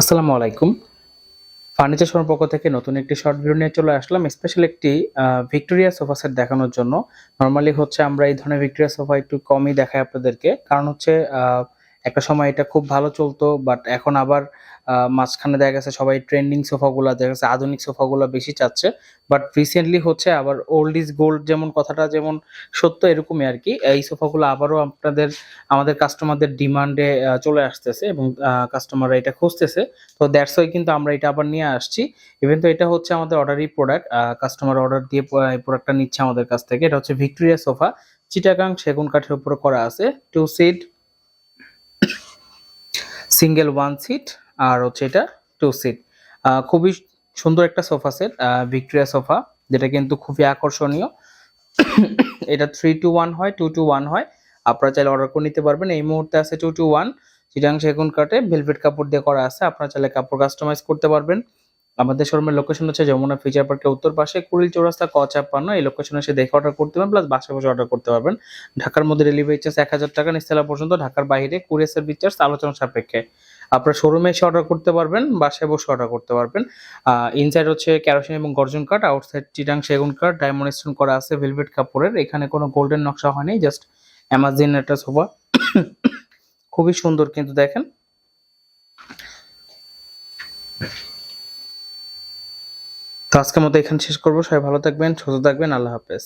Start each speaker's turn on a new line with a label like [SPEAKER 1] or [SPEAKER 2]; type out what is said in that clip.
[SPEAKER 1] আসসালামু আলাইকুম। Furniture showroom পক্ষ থেকে নতুন একটি শর্ট ভিডিও নিয়ে চলে আসলাম স্পেশাল একটি ভিক্টোরিয়া সোফা সেট দেখানোর জন্য। নর্মালি হচ্ছে আমরা এই ধরনের ভিক্টোরিয়া সোফা একটু কমই দেখাই আপনাদেরকে। কারণ হচ্ছে একটা সময় এটা খুব ভালো চলতো বাট এখন আবার মাঝখানে দেখা গেছে সবাই ট্রেন্ডিং সোফাগুলো দেখা গেছে আধুনিক সোফাগুলো বেশি চাচ্ছে বাট রিসেন্টলি হচ্ছে আবার ওল্ড ইজ গোল্ড যেমন কথাটা যেমন সত্য এরকমই আর কি এই সোফাগুলো আবারও আপনাদের, আমাদের কাস্টমারদের ডিমান্ডে চলে আসতেছে এবং কাস্টমাররা এটা খুঁজতেছে। তো দ্যাটস ওয়াই কিন্তু আমরা এটা আবার নিয়ে আসছি। ইভেন তো এটা হচ্ছে আমাদের অর্ডারই প্রোডাক্ট কাস্টমার অর্ডার দিয়ে এই প্রোডাক্টটা নিচ্ছে আমাদের কাছ থেকে। এটা হচ্ছে ভিক্টোরিয়া সোফা চিটাগাং সেগুন কাঠের উপরে করা আছে। Two seat single one seat আর হচ্ছে এটা টু সিট খুবই সুন্দর একটা সোফা সেট ভিক্টোরিয়া সোফা, যেটা কিন্তু খুবই আকর্ষণীয়। এটা থ্রি টু ওয়ান হয় টু টু ওয়ান হয়। আপনারা চাইলে অর্ডার করে নিতে পারবেন। এই মুহূর্তে আছে টু টু ওয়ান চিটাং সেগুন কাটে ভেলভেট কাপড় দিয়ে করা আছে। আপনারা চাইলে কাপড় কাস্টমাইজ করতে পারবেন। আমাদের শোরুমের লোকেশন হচ্ছে যমুনা ফিচার পার্কের উত্তর পাশে, কুড়িল চৌরাস্তা ক ছাপ্পান্ন এই লোকেশনে এসে দেখে অর্ডার করতে পারবেন প্লাস বাসা বসে অর্ডার করতে পারবেন। ঢাকার মধ্যে ডেলিভারি চার্জ এক হাজার টাকা নিস্তেলা পর্যন্ত, ঢাকার বাইরে কুরিয়ার সার্ভিস চার্জ আলোচনা সাপেক্ষে। আপনার শোরুমে এসে অর্ডার করতে পারবেন, বাসায় বসে অর্ডার করতে পারবেন। ইনসাইড হচ্ছে ক্যারোসিন এবং গর্জন কাঠ আউটসাইড চিটাং সেগুন কাঠ ডায়মন্ড স্টোন করা আছে ভেলভেট কাপড়ের। এখানে কোনো গোল্ডেন নকশা হয়নি জাস্ট অ্যামাজিন একটা সোফা। খুবই সুন্দর কিন্তু দেখেন। তো আজকের মতো এখানে শেষ করব। সবাই ভালো থাকবেন সুস্থ থাকবেন। আল্লাহ হাফেজ।